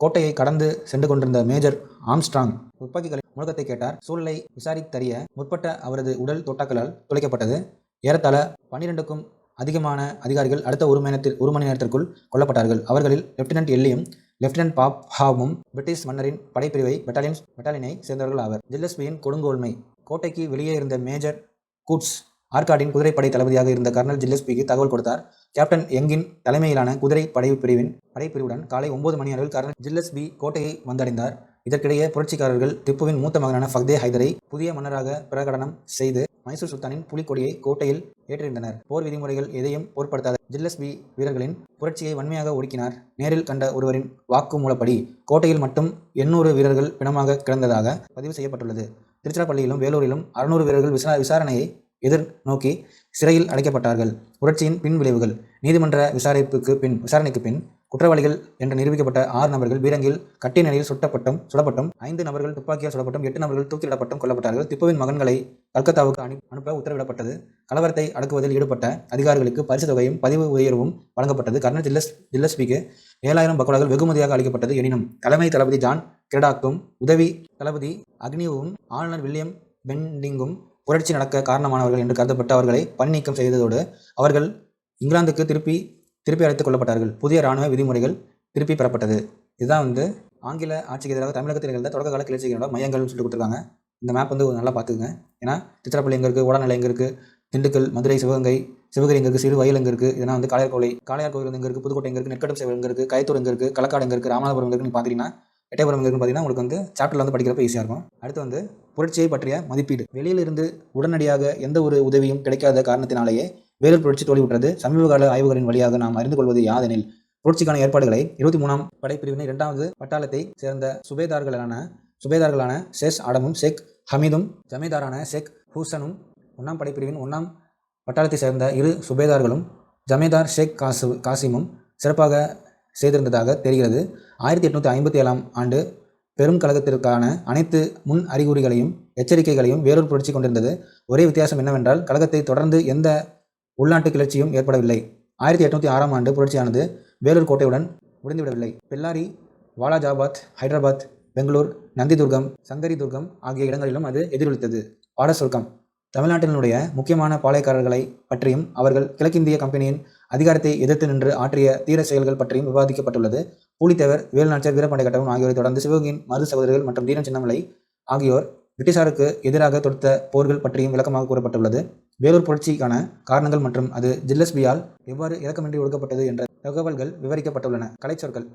கோட்டையை கடந்து சென்று கொண்டிருந்த மேஜர் ஆம்ஸ்ட்ராங் துப்பாக்கிகளின் முழக்கத்தை கேட்டார். சூழலை விசாரித்தறிய முற்பட்ட அவரது உடல் தோட்டாக்களால் துளைக்கப்பட்டது. ஏறத்தாழ பன்னிரெண்டுக்கும் அதிகமான அதிகாரிகள் அடுத்த ஒரு மணி நேரத்தில் ஒரு மணி நேரத்திற்குள் கொல்லப்பட்டார்கள். அவர்களில் லெப்டினன்ட் எல்லியும் லெப்டினன்ட் பாப் ஹாவும் பிரிட்டிஷ் மன்னரின் படைப்பிரிவை பெட்டாலியன் பெட்டாலியனை சேர்ந்தவர்கள் ஆவர். ஜில்லஸ்பியின் கொடுங்கோல்மை கோட்டைக்கு வெளியே இருந்த மேஜர் கூட்ஸ் ஆர்காடின் குதிரைப்படை தளபதியாக இருந்த கர்னல் ஜில்லஸ்பிக்கு தகவல் கொடுத்தார். கேப்டன் எங்கின் தலைமையிலான குதிரை படை பிரிவின் படைப்பிரிவுடன் காலை ஒன்பது மணி அளவில் கர்னல் ஜில்லஸ்பி கோட்டையை வந்தடைந்தார். இதற்கிடையே புரட்சிக்காரர்கள் திப்புவின் மூத்த மகனான ஃபக்தே ஹைதரை புதிய மன்னராக பிரகடனம் செய்து மைசூர் சுல்தானின் புலிக்கொடியை கோட்டையில் ஏற்றிருந்தனர். போர் விதிமுறைகள் எதையும் பொருட்படுத்தாத ஜில்லஸ்பி வீரர்களின் புரட்சியை வன்மையாக ஒடுக்கினார். நேரில் கண்ட ஒருவரின் வாக்குமூலப்படி கோட்டையில் மட்டும் எண்ணூறு வீரர்கள் பிணமாக கிடந்ததாக பதிவு செய்யப்பட்டுள்ளது. திருச்சிராப்பள்ளியிலும் வேலூரிலும் அறுநூறு வீரர்கள் விசா விசாரணையை எதிர்நோக்கி சிறையில் அடைக்கப்பட்டார்கள். புரட்சியின் பின் விளைவுகள் நீதிமன்ற விசாரிப்புக்கு பின் விசாரணைக்கு பின் குற்றவாளிகள் என்று நிரூபிக்கப்பட்ட ஆறு நபர்கள் பீரங்கில் கட்டிய நிலையில் சுட்டப்பட்டும் சுடப்பட்டும் ஐந்து நபர்கள் துப்பாக்கியால் சுடப்பட்டும் எட்டு நபர்கள் தூக்கிலிடப்பட்டும் கொல்லப்பட்டார்கள். திப்புவின் மகன்களை கல்கத்தாவுக்கு அனு அனுப்ப உத்தரவிடப்பட்டது. கலவரத்தை அடக்குவதில் ஈடுபட்ட அதிகாரிகளுக்கு பரிசு தொகையும் பதிவு உயர்வும் வழங்கப்பட்டது. கர்னல் ஜில்லஸ் ஜில்லஸ்பிக்கு ஏழாயிரம் பக்கோடாக்கள் வெகுமதியாக அளிக்கப்பட்டது எனினும் தலைமை தளபதி ஜான் கிரடாக்கும் உதவி தளபதி அக்னிவும் ஆளுநர் வில்லியம் பெண்டிங்கும் புரட்சி நடக்க காரணமானவர்கள் என்று கருதப்பட்டு அவர்களை பணி நீக்கம் செய்ததோடு அவர்கள் இங்கிலாந்துக்கு திருப்பி திருப்பி அழைத்துக் கொள்ளப்பட்டார்கள். புதிய இராணுவ விதிமுறைகள் திருப்பி பெறப்பட்டது. இதுதான் வந்து ஆங்கில ஆட்சிக்கு எதிராக தமிழகத்தில் நிகழ்ந்த தொடக்க கால கிளர்ச்சிகளோட மையங்கள்னு சொல்லிட்டு கொடுத்துருக்காங்க. இந்த மேப் வந்து நல்லா பார்த்துக்குங்க. ஏன்னா திருச்சிராப்பள்ளி எங்கே இருக்குது உடல்நிலை எங்கே இருக்குது திண்டுக்கல் மதுரை சிவகங்கை சிவகங்கை எங்கே இருக்குது சிறுவயல் எங்கே இருக்குது இதெல்லாம் வந்து காளையார்கோவில் காளையார் கோவில் எங்கே இருக்குது புதுக்கோட்டை எங்கே இருக்குது நெற்கட்டும் சேவல் எங்கே இருக்குது கைத்தூர் எங்கே இருக்குது களக்காடு எங்கே இருக்குது ராமநாதபுரம் எங்கே இருக்குன்னு பார்த்தீங்கன்னா எட்டயபுரம் எங்கே இருக்குன்னு பார்த்தீங்கன்னா உங்களுக்கு வந்து சாப்டரில் வந்து படிக்கிறப்ப ஈஸியாக இருக்கும். அடுத்து வந்து புரட்சியை பற்றிய மதிப்பீடு. வெளியிலிருந்து உடனடியாக எந்த ஒரு உதவியும் கிடைக்காத காரணத்தினாலேயே வேலூர் புரட்சி தோல்வியுற்றது சமீபகால ஆய்வுகளின் வழியாக நாம் அறிந்து கொள்வது யாதெனில் புரட்சிக்கான ஏற்பாடுகளை இருபத்தி மூணாம் படைப்பிரிவினை இரண்டாவது பட்டாளத்தை சேர்ந்த சுபேதார்களான சுபேதார்களான ஷேஷ் ஆடமும் ஷேக் ஹமீதும் ஜமீதாரான ஷேக் ஹூசனும் ஒன்றாம் படைப்பிரிவின் ஒன்றாம் பட்டாளத்தை சேர்ந்த இரு சுபேதார்களும் ஜமீதார் ஷேக் காசு காசிமும் சிறப்பாக செய்திருந்ததாக தெரிகிறது. ஆயிரத்தி எட்நூற்றி ஐம்பத்தி ஏழாம் ஆண்டு பெரும் கழகத்திற்கான அனைத்து முன் அறிகுறிகளையும் எச்சரிக்கைகளையும் வேறொரு புரட்சி கொண்டிருந்தது. ஒரே வித்தியாசம் என்னவென்றால் கழகத்தை தொடர்ந்து எந்த உள்நாட்டு கிளர்ச்சியும் ஏற்படவில்லை. ஆயிரத்தி எட்நூற்றி ஆறாம் ஆண்டு புரட்சியானது வேலூர் கோட்டையுடன் முடிந்துவிடவில்லை. பெல்லாரி வாலாஜாபாத் ஹைதராபாத் பெங்களூர் நந்திதுர்கம் சங்கரி துர்கம் ஆகிய இடங்களிலும் அது எதிரொலித்தது. பாட சுருக்கம் தமிழ்நாட்டினுடைய முக்கியமான பாளையக்காரர்களை பற்றியும் அவர்கள் கிழக்கிந்திய கம்பெனியின் அதிகாரத்தை எதிர்த்து நின்று ஆற்றிய தீர செயல்கள் பற்றியும் விவாதிக்கப்பட்டுள்ளது. பூலித்தேவர் வேலுநாச்சியார் வீரபாண்டிய கட்டவன் ஆகியோரை தொடர்ந்து சிவகங்கையின் மருது சகோதரர்கள் மற்றும் தீரன் சின்னமலை ஆகியோர் பிரிட்டிஷாருக்கு எதிராக தொடுத்த போர்கள் பற்றியும் விளக்கமாக கூறப்பட்டுள்ளது. வேலூர் புரட்சிக்கான காரணங்கள் மற்றும் அது ஜில்லஸ்பியால் எவ்வாறு இறக்கமின்றி ஒடுக்கப்பட்டது என்ற தகவல்கள் விவரிக்கப்பட்டுள்ளன. கலைச்சொற்கள்.